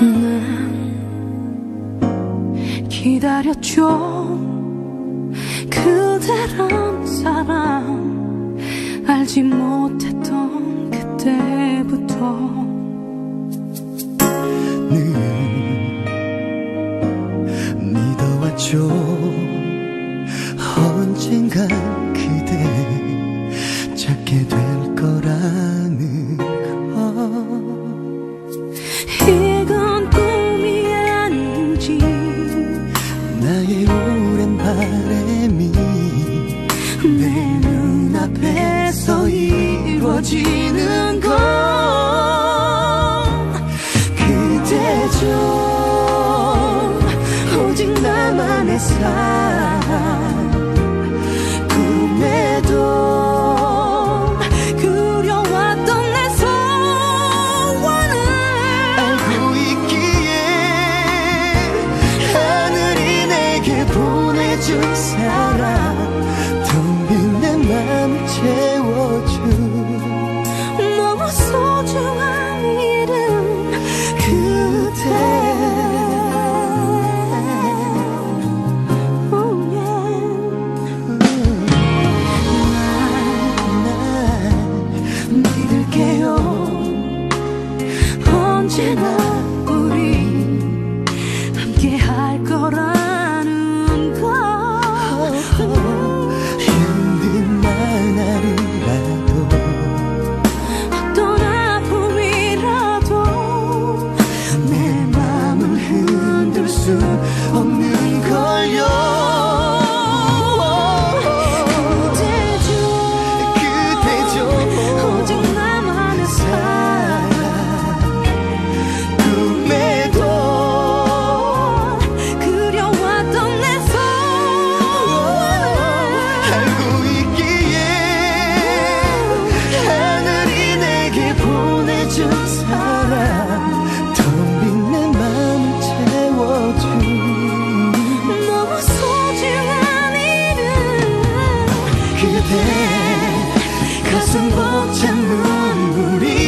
난 기다렸죠. 그대란 사람 알지 못했던 그때부터. 늘 믿어왔죠. 언젠간 그대 찾게 될 거라. 나의 오랜 바람이 내 눈앞에서 이루어지는 건 그대죠. 오직 나만의 사랑 주사랑. 그대 가슴 벅찬 눈물이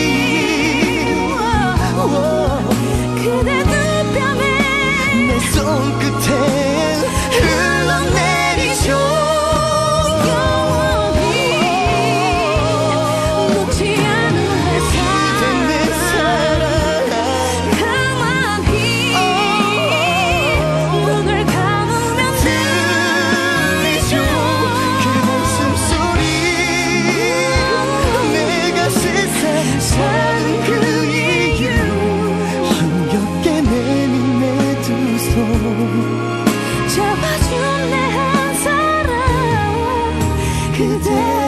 그대